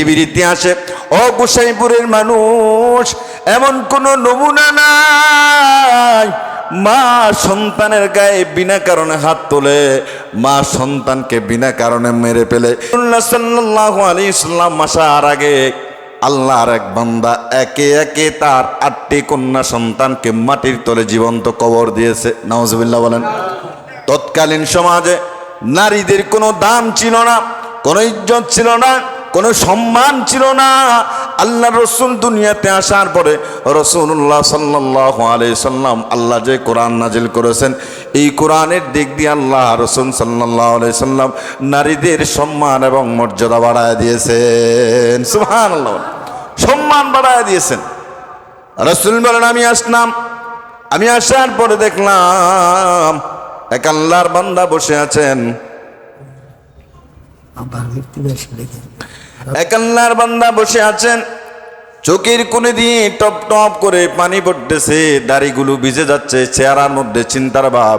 পৃথিবীর ইতিহাসে, ও মানুষ, এমন কোন নমুনা নাই। মা সন্তানের গায়ে বিনা কারণে হাত তোলে, মা সন্তানকে বিনা কারণে মেরে ফেলে। সাল্লাহ আগে আল্লাহর এক বান্দা একে একে তার আটটি কন্যা সন্তানকে মাটির তলে জীবন্ত কবর দিয়েছে। নওয়াজবিল্লাহ বলেন, তৎকালীন সমাজে নারীদের কোনো দাম ছিল না, কোনো ইজ্জত ছিল না কোনো সম্মান ছিল না। আল্লাহ রসুল দুনিয়াতে আসার পরে রসুল্লাহ সাল্লাহ সাল্লাম আল্লাহ যে কোরআন নাজিল করেছেন, এই কোরআনের দিক দিয়ে আল্লাহ রসুল সাল্লাহ সাল্লাম নারীদের সম্মান এবং মর্যাদা বাড়ায় দিয়েছেন। সুহান সম্মান বাড়ায় দিয়েছেন। রসুল বলেন, আমি আসলাম। আমি আসার পরে দেখলাম এক আল্লাহর বান্দা বসে আছেন। আবার বেশি লেগে এক আল্লাহর বান্দা বসে আছেন। চোখের কোণে দিয়ে টপ টপ করে পানি পড়তেছে, দাড়িগুলো ভিজে যাচ্ছে, চেহারার মধ্যে চিন্তার ভাব।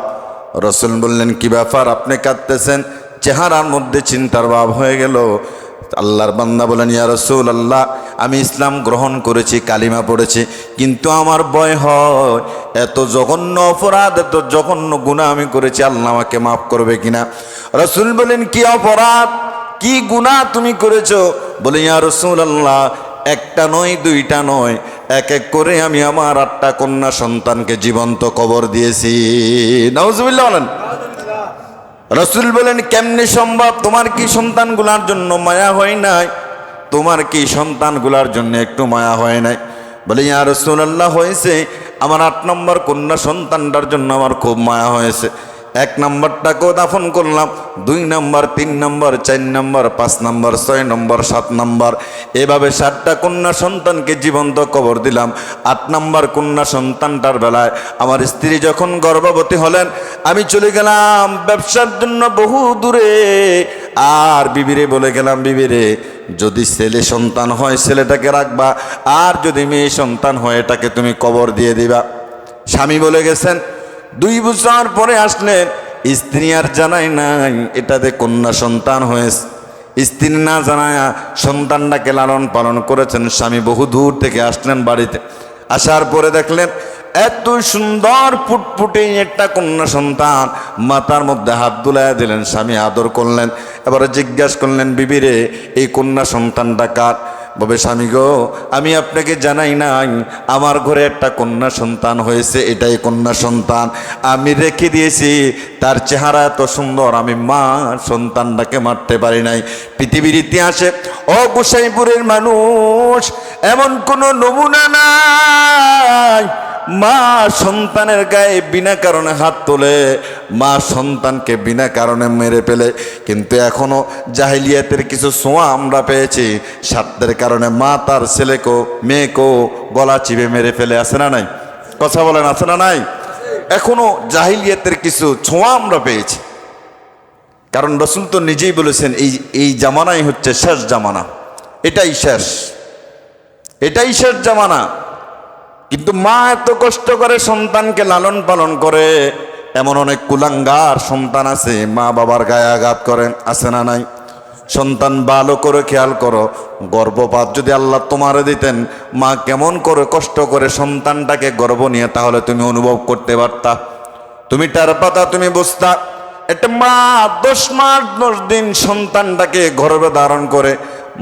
রসুল বললেন, কি ব্যাপার, আপনি কাঁদতেছেন? চেহারার মধ্যে চিন্তার ভাব হয়ে গেল। আল্লাহর বান্দা বলেন, ইয়া রসুল আল্লাহ আমি ইসলাম গ্রহণ করেছি, কালিমা পড়েছি, কিন্তু আমার ভয় হয়, এত জঘন্য অপরাধ, এত জঘন্য গুণা আমি করেছি, আল্লাহ আমাকে মাফ করবে কিনা? রসুল বলেন, কি অপরাধ? কি গুনাহ তুমি করেছ? বলে, ইয়া রসুল আল্লাহ একটা নয়, দুইটা নয়। এক এক করে আমি আমার আটটা কন্যা সন্তানকে জীবন্ত কবর দিয়েছি। নওয়াজুবিল্লাহ বলেন। রসুল বলেন, কেমনে সম্ভব? তোমার কি সন্তানগুলার জন্য মায়া হয় নাই? তোমার কি সন্তানগুলার জন্য একটু মায়া হয় নাই? বলে, ইয়া রসুল আল্লাহ হয়েছে। আমার আট নম্বর কন্যা সন্তানটার জন্য আমার খুব মায়া হয়েছে। এক নম্বরটাকেও দাফন করলাম, দুই নম্বর, তিন নম্বর, চার নম্বর, পাঁচ নম্বর, ছয় নম্বর, সাত নম্বর। এভাবে সাতটা কন্যা সন্তানকে জীবন্ত কবর দিলাম। আট নম্বর কন্যা সন্তানটার বেলায় আমার স্ত্রী যখন গর্ভবতী হলেন, আমি চলে গেলাম ব্যবসার জন্য বহু দূরে। আর বিবিরে বলে গেলাম, বিবিরে, যদি ছেলে সন্তান হয়, ছেলেটাকে রাখবা। আর যদি মেয়ে সন্তান হয়, এটাকে তুমি কবর দিয়ে দিবা। স্বামী বলে গেছেন দুই বছর পরে আসলেন স্ত্রী আর জানাই নাই, এটাতে কন্যা সন্তান হয়েছে। স্ত্রী না জানায় সন্তানটাকে লালন পালন করেছেন, স্বামী বহু দূর থেকে আসলেন বাড়িতে। আসার পরে দেখলেন, এত সুন্দর ফুটফুটে একটা কন্যা সন্তান মাথার মধ্যে হাত দুলাইয়া দিলেন, স্বামী আদর করলেন। এবারে জিজ্ঞাসা করলেন, বিবিরে, এই কন্যা সন্তানটা কার? ববে স্বামী গো, আমি আপনাকে জানাই নাই, আমার ঘরে একটা কন্যা সন্তান হয়েছে, এটাই কন্যা সন্তান। আমি রেখে দিয়েছি, তার চেহারা এত সুন্দর, আমি মা সন্তানটাকে মারতে পারি নাই। পৃথিবীর ইতিহাসে ও গোসাইপুরের মানুষ এমন কোনো নমুনা নাই। মা সন্তানের গায়ে বিনা কারণে হাত তোলে, মা সন্তানকে বিনা কারণে মেরে ফেলে। কিন্তু এখনও জাহিলিয়াতের কিছু সোঁয়া আমরা পেয়েছি স্বার্থের কারণে মা তার ছেলেকেও, মেয়েকেও গলা চিবে মেরে ফেলে, আছে না নাই? কথা বলেন, আছে না নাই? এখনও জাহিলিয়াতের কিছু ছোঁয়া আমরা পেয়েছি। কারণ রসুল তো নিজেই বলেছেন, এই এই জামানাই হচ্ছে শেষ জামানা। এটাই শেষ। এটাই শেষ জামানা। কিন্তু মা এত কষ্ট করে সন্তানকে লালন পালন করে, এমন অনেক কুলাঙ্গার সন্তান আছে, মা বাবার গায়ে আঘাত করেন, আছে না নাই? সন্তান ভালো করে খেয়াল করো, গর্ভপাত যদি আল্লাহ তোমারে দিতেন, মা কেমন করে কষ্ট করে সন্তানটাকে গর্ব নিয়ে তাহলে তুমি অনুভব করতে পারতা? তুমি টার পাতা তুমি বুঝতা? একটা মা দশ মাস, দশ দিন সন্তানটাকে গর্বে ধারণ করে,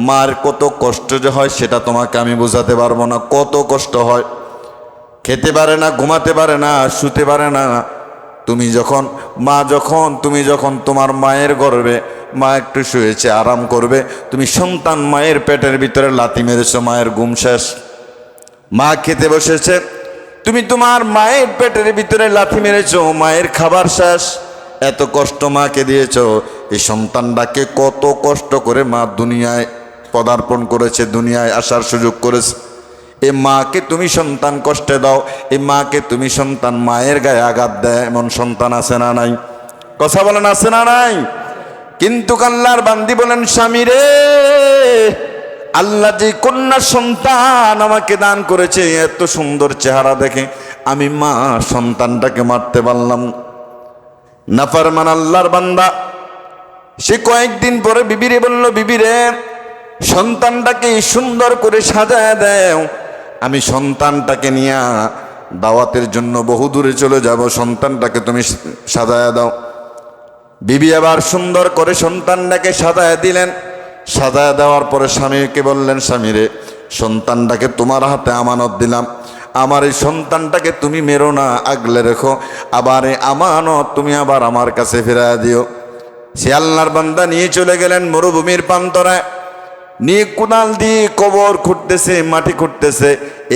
মার কত কষ্ট যে হয় সেটা তোমাকে আমি বোঝাতে পারব না, কত কষ্ট হয়। খেতে পারে না, ঘুমাতে পারে না, শুতে পারে না। তুমি যখন, মা যখন, তুমি যখন তোমার মায়ের গর্বে, মা একটু শুয়েছে, আরাম করবে, তুমি সন্তান মায়ের পেটের ভিতরে লাথি মেরেছ, মায়ের ঘুম শেষ। মা খেতে বসেছে, তুমি তোমার মায়ের পেটের ভিতরে লাথি মেরেছো, মায়ের খাবার শেষ। এত কষ্ট মাকে দিয়েছ, এই সন্তানটাকে কত কষ্ট করে মা দুনিয়ায় পদার্পণ করেছে, দুনিয়ায় আসার সুযোগ করেছে। এ মাকে তুমি সন্তান কষ্টে দাও, এ মাকে তুমি সন্তান মায়ের গায়ে আঘাত দেয়, এমন সন্তান আছে না নাই কথা বলেন আছে না নাই কিন্তু কাল্লার বান্দি বলেন, স্বামী রে, আল্লাহ যে কন্যা সন্তান আমাকে দান করেছে, এত সুন্দর চেহারা দেখে আমি মা সন্তানটাকে মারতে পারলাম। নাফারমান আল্লাহর বান্দা, সে কয়েকদিন পরে বিবিরে বলল, বিবিরে, সন্তানটাকে সুন্দর করে সাজায় দেও আমি সন্তানটাকে নিয়ে দাওয়াতের জন্য বহু দূরে চলে যাব, সন্তানটাকে তুমি সাজায় দাও। বিবি আবার সুন্দর করে সন্তানটাকে সাজায় দিলেন। সাজায় দেওয়ার পরে স্বামীকে বললেন স্বামীরে সন্তানটাকে তোমার হাতে আমানত দিলাম। আমার এই সন্তানটাকে তুমি মেরো না, আগলে রেখো। আবার এই আমানত তুমি আবার আমার কাছে ফেরায় দিও। সে আল্লাহর বান্দা নিয়ে চলে গেলেন মরুভূমির প্রান্তরায় নিয়ে কুনাল দিয়ে কবর খুঁড়তেছে, মাটি খুঁড়তেছে।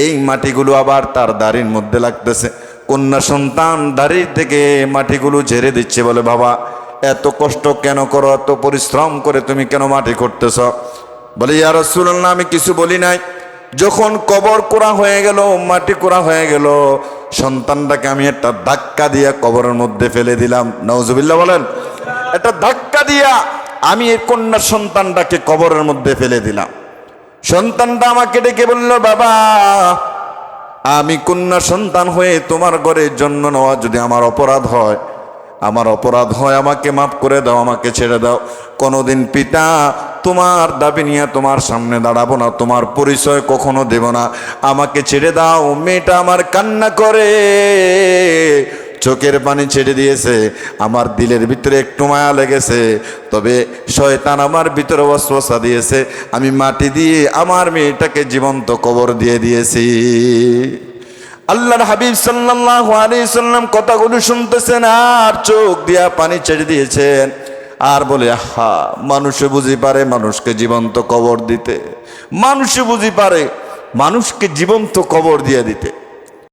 এই মাটিগুলো আবার তার দাড়ির মধ্যে লাগতেছে। কন্যা সন্তান দাড়ির থেকে মাটিগুলো ঝেড়ে দিচ্ছে বলে, বাবা, এত কষ্ট কেন করো? এত পরিশ্রম করে তুমি কেন মাটি করতেছ বলে, ইয়া রাসূলুল্লাহ, আমি কিছু বলি নাই। যখন কবর করা হয়ে গেল, মাটি করা হয়ে গেল, সন্তানটাকে আমি একটা ধাক্কা দিয়া কবরের মধ্যে ফেলে দিলাম। নওজুবিল্লাহ বলেন, একটা ধাক্কা দিয়া আমি এই কন্যার সন্তানটাকে কবরের মধ্যে ফেলে দিলাম। সন্তানটা আমাকে ডেকে বলল, বাবা, আমি কন্যা সন্তান হয়ে তোমার ঘরে জন্ম নেওয়া যদি আমার অপরাধ হয়, আমার অপরাধ হয়, আমাকে মাফ করে দাও, আমাকে ছেড়ে দাও। কোনোদিন পিতা তোমার দাবি নিয়ে তোমার সামনে দাঁড়াবো না, তোমার পরিচয় কখনো দেব না। আমাকে ছেড়ে দাও, মেয়েটা আমার কান্না করে। চোখের পানি ছেড়ে দিয়েছে, আমার দিলের ভিতরে একটু মায়া লেগেছে, তবে শয়তান আমার ভিতরে অশ্বাসা দিয়েছে, আমি মাটি দিয়ে আমার মেয়েটাকে জীবন্ত কবর দিয়ে দিয়েছি। আল্লাহর হাবিব সাল্লাল্লাহু আলাইহি সাল্লাম কথাগুলো শুনতেছেন আর চোখ দিয়া পানি ছেড়ে দিয়েছেন, আর বলে হা মানুষে বুঝি পারে মানুষকে জীবন্ত কবর দিতে। মানুষে বুঝি পারে মানুষকে জীবন্ত কবর দিয়ে দিতে।